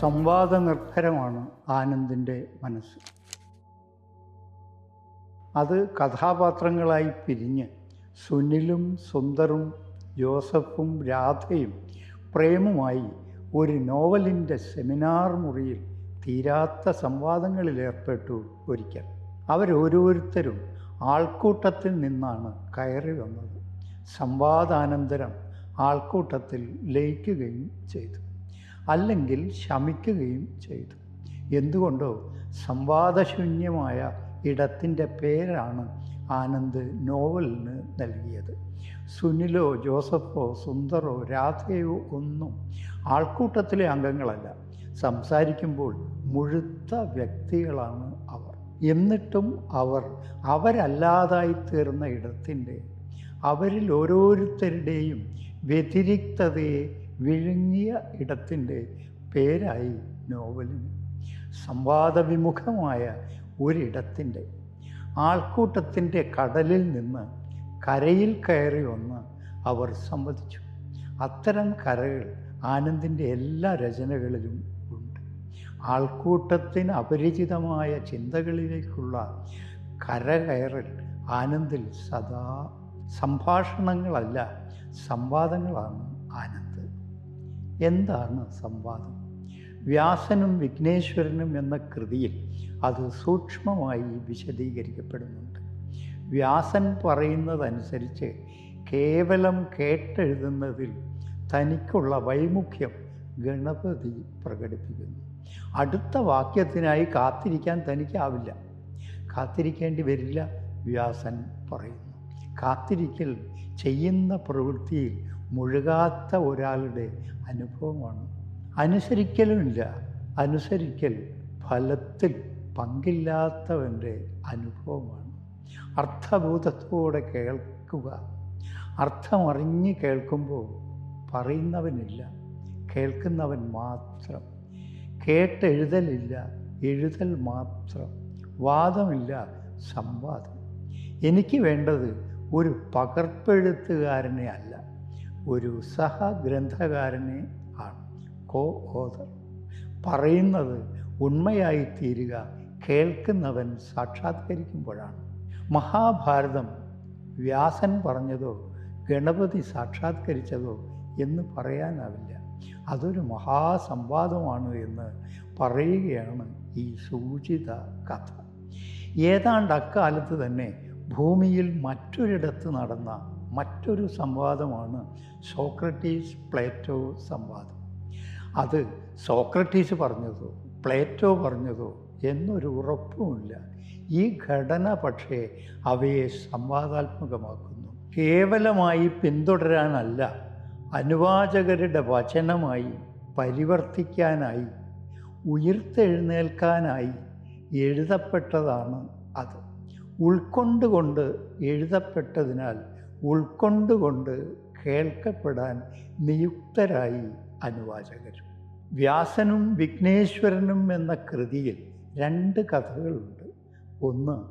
സംവാദ നിർഭരമാണ് ആനന്ദിന്റെ മനസ്സ്. അത് കഥാപാത്രങ്ങളായി പിരിഞ്ഞ് സുനിലും സുന്ദറും ജോസഫും രാധയും പ്രേമുമായി ഒരു നോവലിന്റെ സെമിനാർ മുറിയിൽ തീരാത്ത സംവാദങ്ങളിൽ ഏർപ്പെട്ടു ഒരിക്കൽ. അവരോരോരുത്തരും ആൾക്കൂട്ടത്തിൽ നിന്നാണ് കയറി വന്നത്. സംവാദാനന്തരം ആൾക്കൂട്ടത്തിൽ ലയിക്കുകയും ചെയ്തു. അല്ലെങ്കിൽ ശമിക്കുകയും ചെയ്തു. എന്തുകൊണ്ടോ സംവാദശൂന്യമായ ഇടത്തിന്റെ പേരാണ് ആനന്ദ് നോവലിന് നൽകിയത്. സുനിലോ ജോസഫോ സുന്ദറോ രാധയോ ഒന്നും ആൾക്കൂട്ടത്തിലെ അംഗങ്ങളല്ല. സംസാരിക്കുമ്പോൾ മുഴുത്ത വ്യക്തികളാണ് അവർ. എന്നിട്ടും അവർ അവരല്ലാതായി തീർന്ന ഇടത്തിന്റെ അവരിൽ ഓരോരുത്തരുടെയും വ്യതിരിക്തതയെ വിഴുങ്ങിയ ഇടത്തിന്റെ പേരായി നോവലിന്. സംവാദവിമുഖമായ ഒരിടത്തിന്റെ ആൾക്കൂട്ടത്തിന്റെ കടലിൽ നിന്ന് കരയിൽ കയറി വന്ന് അവർ സംവദിച്ചു. അത്തരം കരകൾ ആനന്ദിന്റെ എല്ലാ രചനകളിലും ഉണ്ട്. ആൾക്കൂട്ടത്തിന് അപരിചിതമായ ചിന്തകളിലേക്കുള്ള കരകയറൽ ആനന്ദിൽ സദാ സംഭാഷണങ്ങളല്ല സംവാദങ്ങളാണ് ആനന്ദ്. എന്താണ് സംവാദം? വ്യാസനും വിഘ്നേശ്വരനും എന്ന കൃതിയിൽ അത് സൂക്ഷ്മമായി വിശദീകരിക്കപ്പെടുന്നുണ്ട്. വ്യാസൻ പറയുന്നതനുസരിച്ച് കേവലം കേട്ടെഴുതുന്നതിൽ തനിക്കുള്ള വൈമുഖ്യം ഗണപതി പ്രകടിപ്പിക്കുന്നു. അടുത്ത വാക്യത്തിനായി കാത്തിരിക്കാൻ തനിക്കാവില്ല. കാത്തിരിക്കേണ്ടി വരില്ല വ്യാസൻ പറയുന്നു. കാത്തിരിക്കൽ ചെയ്യുന്ന പ്രവൃത്തിയിൽ മുഴുകാത്ത ഒരാളുടെ അനുഭവമാണ്. അനുസരിക്കലുമില്ല. അനുസരിക്കൽ ഫലത്തിൽ പങ്കില്ലാത്തവന്റെ അനുഭവമാണ്. അർത്ഥബോധത്തോടെ കേൾക്കുക. അർത്ഥമറിഞ്ഞ് കേൾക്കുമ്പോൾ പറയുന്നവനില്ല. കേൾക്കുന്നവൻ മാത്രം. കേട്ടെഴുതലില്ല എഴുതൽ മാത്രം. വാദമില്ല സംവാദം. എനിക്ക് വേണ്ടത് ഒരു പകർപ്പെഴുത്തുകാരനെ അല്ല. ഒരു സഹഗ്രന്ഥകാരനെ ആണ്. കോ ഓതർ പറയുന്നത് ഉണ്മയായി തീരുക കേൾക്കുന്നവൻ സാക്ഷാത്കരിക്കുമ്പോഴാണ്. മഹാഭാരതം വ്യാസൻ പറഞ്ഞതോ ഗണപതി സാക്ഷാത്കരിച്ചതോ എന്ന് പറയാനാവില്ല. അതൊരു മഹാസംവാദമാണ് എന്ന് പറയുകയാണ് ഈ സൂചിത കഥ. ഏതാണ്ട് അക്കാലത്ത് തന്നെ ഭൂമിയിൽ മറ്റൊരിടത്ത് നടന്ന മറ്റൊരു സംവാദമാണ് സോക്രട്ടീസ് പ്ലേറ്റോ സംവാദം. അത് സോക്രട്ടീസ് പറഞ്ഞതോ പ്ലേറ്റോ പറഞ്ഞതോ എന്നൊരു ഉറപ്പുമില്ല. ഈ ഘടന പക്ഷേ അവയെ സംവാദാത്മകമാക്കുന്നു. കേവലമായി പിന്തുടരാനല്ല അനുവാചകരുടെ വചനമായി പരിവർത്തിക്കാനായി ഉയർത്തെഴുന്നേൽക്കാനായി എഴുതപ്പെട്ടതാണ് അത്. ഉൾക്കൊണ്ടുകൊണ്ട് എഴുതപ്പെട്ടതിനാൽ ഉൾക്കൊണ്ടുകൊണ്ട് കേൾക്കപ്പെടാൻ നിയുക്തരായി അനുവാചകർ. വ്യാസനും വിഘ്നേശ്വരനും എന്ന കൃതിയിൽ രണ്ട് കഥകളുണ്ട്. ഒന്ന്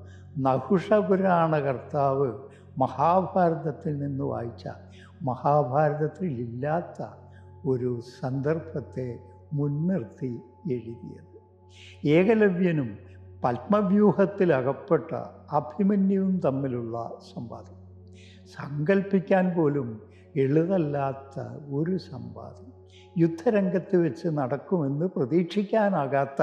നഹുഷപുരാണ കർത്താവ് മഹാഭാരതത്തിൽ നിന്ന് വായിച്ച മഹാഭാരതത്തിൽ ഇല്ലാത്ത ഒരു സന്ദർഭത്തെ മുൻനിർത്തി എഴുതിയത്. ഏകലവ്യനും പത്മവ്യൂഹത്തിൽ അകപ്പെട്ട അഭിമന്യുവും തമ്മിലുള്ള സംവാദം. സങ്കല്പിക്കാൻ പോലും എളുതല്ലാത്ത ഒരു സംവാദം. യുദ്ധരംഗത്ത് വെച്ച് നടക്കുമെന്ന് പ്രതീക്ഷിക്കാനാകാത്ത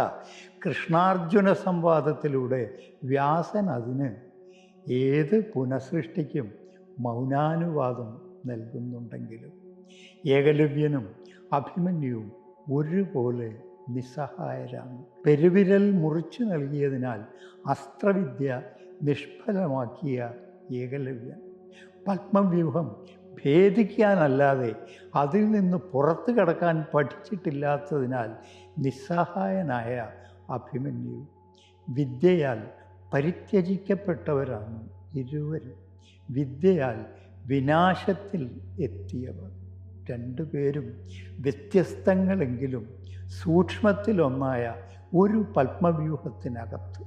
കൃഷ്ണാർജുന സംവാദത്തിലൂടെ വ്യാസൻ അതിന് ഏത് പുനഃസൃഷ്ടിക്കും മൗനാനുവാദം നൽകുന്നുണ്ടെങ്കിലും ഏകലവ്യനും അഭിമന്യുവും ഒരുപോലെ നിസ്സഹായരാണ്. പെരുവിരൽ മുറിച്ചു നൽകിയതിനാൽ അസ്ത്രവിദ്യ നിഷ്ഫലമാക്കിയ ഏകലവ്യൻ. പത്മവ്യൂഹം ഭേദിക്കാനല്ലാതെ അതിൽ നിന്ന് പുറത്തു കടക്കാൻ പഠിച്ചിട്ടില്ലാത്തതിനാൽ നിസ്സഹായനായ അഭിമന്യു വിദ്യയാൽ പരിത്യജിക്കപ്പെട്ടവരാണ് ഇരുവരും. വിദ്യയാൽ വിനാശത്തിൽ എത്തിയവർ രണ്ടുപേരും വ്യത്യസ്തങ്ങളെങ്കിലും സൂക്ഷ്മത്തിലൊന്നായ ഒരു പത്മവ്യൂഹത്തിനകത്ത്.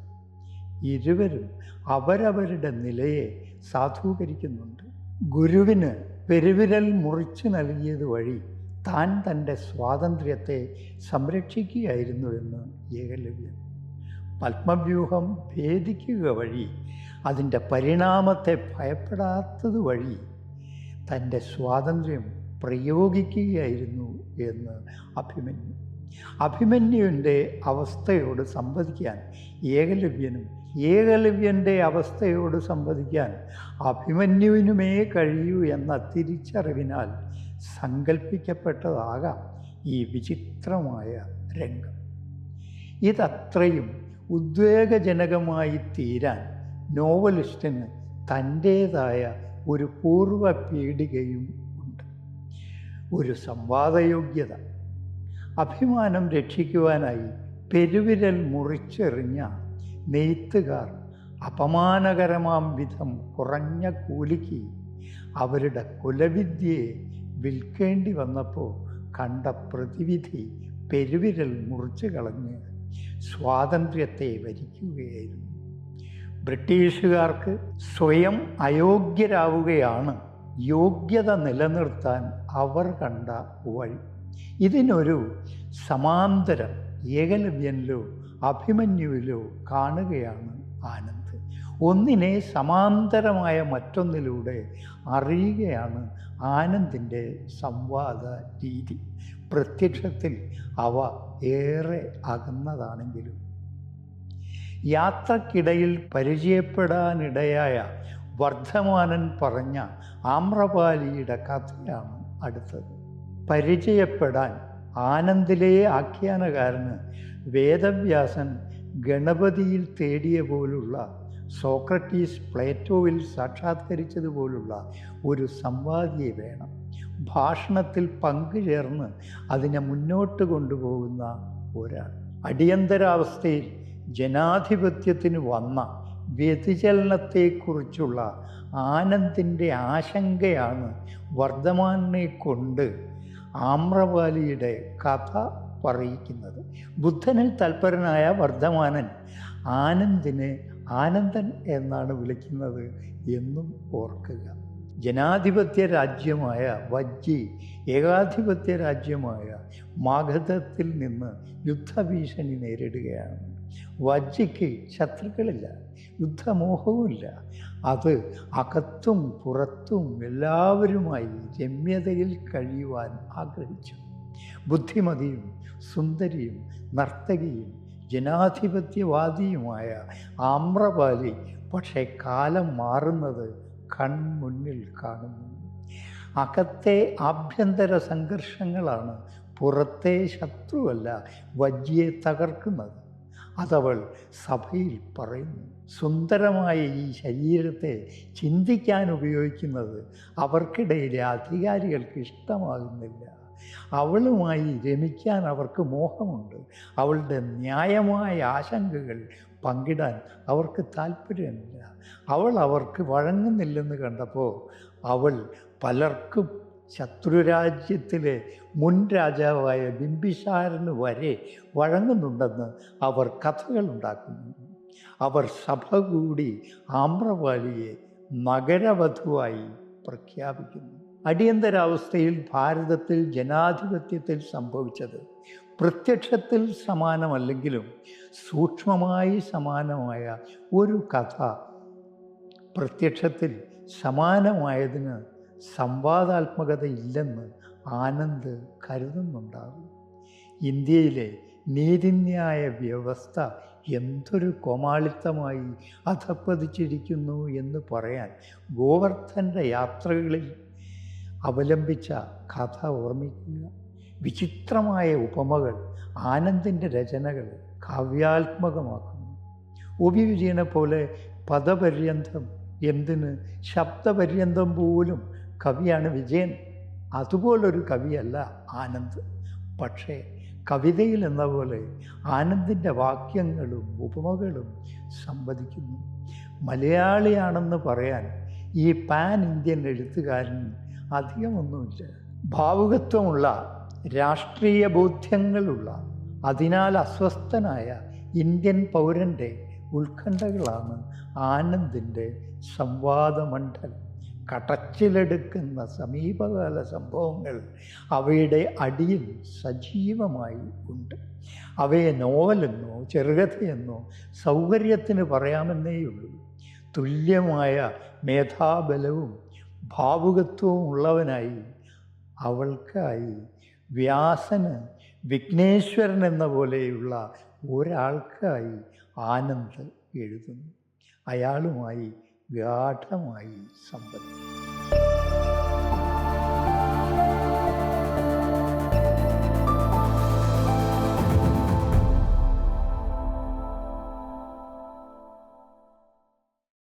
ഇരുവരും അവരവരുടെ നിലയെ സാധൂകരിക്കുന്നുണ്ട്. ഗുരുവിന് പെരുവിരൽ മുറിച്ചു നൽകിയത് വഴി താൻ തന്റെ സ്വാതന്ത്ര്യത്തെ സംരക്ഷിക്കുകയായിരുന്നു എന്ന് ഏകലവ്യൻ. പത്മവ്യൂഹം ഭേദിക്കുക വഴി അതിന്റെ പരിണാമത്തെ ഭയപ്പെടാത്തത് വഴി തന്റെ സ്വാതന്ത്ര്യം പ്രയോഗിക്കുകയായിരുന്നു എന്ന് അഭിമന്യു അഭിമന്യുവിന്റെ അവസ്ഥയോട് സംവദിക്കാൻ ഏകലവ്യനും ഏകലവ്യന്റെ അവസ്ഥയോട് സംവദിക്കാൻ അഭിമന്യുവിനുമേ കഴിയൂ എന്ന തിരിച്ചറിവിനാൽ സങ്കല്പിക്കപ്പെട്ടതാകാം ഈ വിചിത്രമായ രംഗം. ഇതത്രയും ഉദ്വേഗജനകമായി തീരാൻ നോവലിസ്റ്റിന് തന്റേതായ ഒരു പൂർവ പീഡികയും ഉണ്ട്. ഒരു സംവാദയോഗ്യത അഭിമാനം രക്ഷിക്കുവാനായി പെരുവിരൽ മുറിച്ചെറിഞ്ഞ നെയ്ത്തുകാർ അപമാനകരമാം വിധം കുറഞ്ഞ കൂലിക്ക് അവരുടെ കുലവിദ്യയെ വിൽക്കേണ്ടി വന്നപ്പോൾ കണ്ട പ്രതിവിധി പെരുവിരൽ മുറിച്ചു കളഞ്ഞ് സ്വാതന്ത്ര്യത്തെ വരിക്കുകയായിരുന്നു. ബ്രിട്ടീഷുകാർക്ക് സ്വയം അയോഗ്യരാവുകയാണ് യോഗ്യത നിലനിർത്താൻ അവർ കണ്ട വഴി. ഇതിനൊരു സമാന്തരം ഏകലവ്യനിലോ അഭിമന്യുവിലോ കാണുകയാണ് ആനന്ദ്. ഒന്നിനെ സമാന്തരമായ മറ്റൊന്നിലൂടെ അറിയുകയാണ് ആനന്ദിന്റെ സംവാദ രീതി പ്രത്യക്ഷത്തിൽ അവ ഏറെ അകന്നതാണെങ്കിലും. യാത്രക്കിടയിൽ പരിചയപ്പെടാനിടയായ വർദ്ധമാനൻ പറഞ്ഞ ആമ്രപാലിയുടെ കഥയാണ് അടുത്തത്. പരിചയപ്പെടാൻ ആനന്ദിലയെ ആഖ്യാനകാരന് വേദവ്യാസൻ ഗണപതിയിൽ തേടിയ പോലുള്ള സോക്രട്ടീസ് പ്ലേറ്റോവിൽ സാക്ഷാത്കരിച്ചതുപോലുള്ള ഒരു സംവാദിയെ വേണം. ഭാഷണത്തിൽ പങ്കുചേർന്ന് അതിനെ മുന്നോട്ട് കൊണ്ടുപോകുന്ന ഒരാൾ. അടിയന്തരാവസ്ഥയിൽ ജനാധിപത്യത്തിന് വന്ന വ്യതിചലനത്തെക്കുറിച്ചുള്ള ആനന്ദിന്റെ ആശങ്കയാണ് വർദ്ധമാനെ കൊണ്ട് ആമ്രപാലിയുടെ കഥ പറയിക്കുന്നത്. ബുദ്ധനിൽ തൽപരനായ വർദ്ധമാനൻ ആനന്ദിനെ ആനന്ദൻ എന്നാണ് വിളിക്കുന്നത് എന്നും ഓർക്കുക. ജനാധിപത്യ രാജ്യമായ വജ്ജി ഏകാധിപത്യ രാജ്യമായ മാഗധത്തിൽ നിന്ന് യുദ്ധഭീഷണി നേരിടുകയാണ്. വജ്ജിക്ക് ശത്രുക്കളില്ല യുദ്ധമോഹവുമില്ല. അത് അകത്തും പുറത്തും എല്ലാവരുമായി രമ്യതയിൽ കഴിയുവാൻ ആഗ്രഹിച്ചു. ബുദ്ധിമതിയും സുന്ദരിയും നർത്തകിയും ജനാധിപത്യവാദിയുമായ ആമ്രപാലി പക്ഷേ കാലം മാറുന്നത് കൺമുന്നിൽ കാണുന്നു. അകത്തെ ആഭ്യന്തര സംഘർഷങ്ങളാണ് പുറത്തെ ശത്രുവല്ല വജ്യെ തകർക്കുന്നത്. അതവൾ സഭയിൽ പറയുന്നു. സുന്ദരമായ ഈ ശരീരത്തെ ചിന്തിക്കാൻ ഉപയോഗിക്കുന്നത് അവർക്കിടയിലെ അധികാരികൾക്ക് ഇഷ്ടമാകുന്നില്ല. അവളുമായി രമിക്കാൻ അവർക്ക് മോഹമുണ്ട്. അവളുടെ ന്യായമായ ആശങ്കകൾ പങ്കിടാൻ അവർക്ക് താല്പര്യമില്ല അവൾ അവർക്ക് വഴങ്ങുന്നില്ലെന്ന് കണ്ടപ്പോൾ അവൾ പലർക്കും ശത്രുരാജ്യത്തിലെ മുൻ രാജാവായ ബിംബിസാരന് വരെ വഴങ്ങുന്നുണ്ടെന്ന് അവർ കഥകളുണ്ടാക്കുന്നു അവർ സഭ കൂടി ആമ്രപാലിയെ നഗരവധുവായി പ്രഖ്യാപിക്കുന്നു. അടിയന്തരാവസ്ഥയിൽ ഭാരതത്തിൽ ജനാധിപത്യത്തിൽ സംഭവിച്ചത് പ്രത്യക്ഷത്തിൽ സമാനമല്ലെങ്കിലും സൂക്ഷ്മമായി സമാനമായ ഒരു കഥ പ്രത്യക്ഷത്തിൽ സമാനമായതിന് സംവാദാത്മകത ഇല്ലെന്ന് ആനന്ദ് കരുതുന്നുണ്ടാകും. ഇന്ത്യയിലെ നീതിന്യായ വ്യവസ്ഥ എന്തൊരു കോമാളിത്തമായി അധപ്പതിച്ചിരിക്കുന്നു എന്ന് പറയാൻ ഗോവർദ്ധന്റെ യാത്രകളിൽ അവലംബിച്ച കഥ ഓർമ്മിക്കുക. വിചിത്രമായ ഉപമകൾ ആനന്ദിന്റെ രചനകൾ കാവ്യാത്മകമാക്കുന്നു. ഒബി വിജയനെ പോലെ പദപര്യന്തം എന്തിന്? ശബ്ദപര്യന്തം പോലും കവിയാണ് വിജയൻ. അതുപോലൊരു കവിയല്ല ആനന്ദ്. പക്ഷേ കവിതയിൽ എന്ന പോലെ ആനന്ദിന്റെ വാക്യങ്ങളും ഉപമകളും സംവദിക്കുന്നു. മലയാളിയാണെന്ന് പറയാൻ ഈ പാൻ ഇന്ത്യൻ എഴുത്തുകാരൻ അധികമൊന്നുമില്ല. ഭാവുകത്വമുള്ള രാഷ്ട്രീയ ബോധ്യങ്ങളുള്ള അതിനാൽ അസ്വസ്ഥനായ ഇന്ത്യൻ പൗരന്റെ ഉത്കണ്ഠകളാണ് ആനന്ദിന്റെ സംവാദമണ്ഡലം. കടച്ചിലെടുക്കുന്ന സമീപകാല സംഭവങ്ങൾ അവയുടെ അടിയിൽ സജീവമായി ഉണ്ട്. അവയെ നോവലെന്നോ ചെറുകഥയെന്നോ സൗകര്യത്തിന് പറയാമെന്നേയുള്ളൂ. തുല്യമായ മേധാബലവും ഭാവുകത്വവും ഉള്ളവനായി അവൾക്കായി വ്യാസന് വിഘ്നേശ്വരൻ എന്ന പോലെയുള്ള ഒരാൾക്കായി ആനന്ദ് എഴുതുന്നു. അയാളുമായി ഗാഠമായി സംബന്ധിക്കും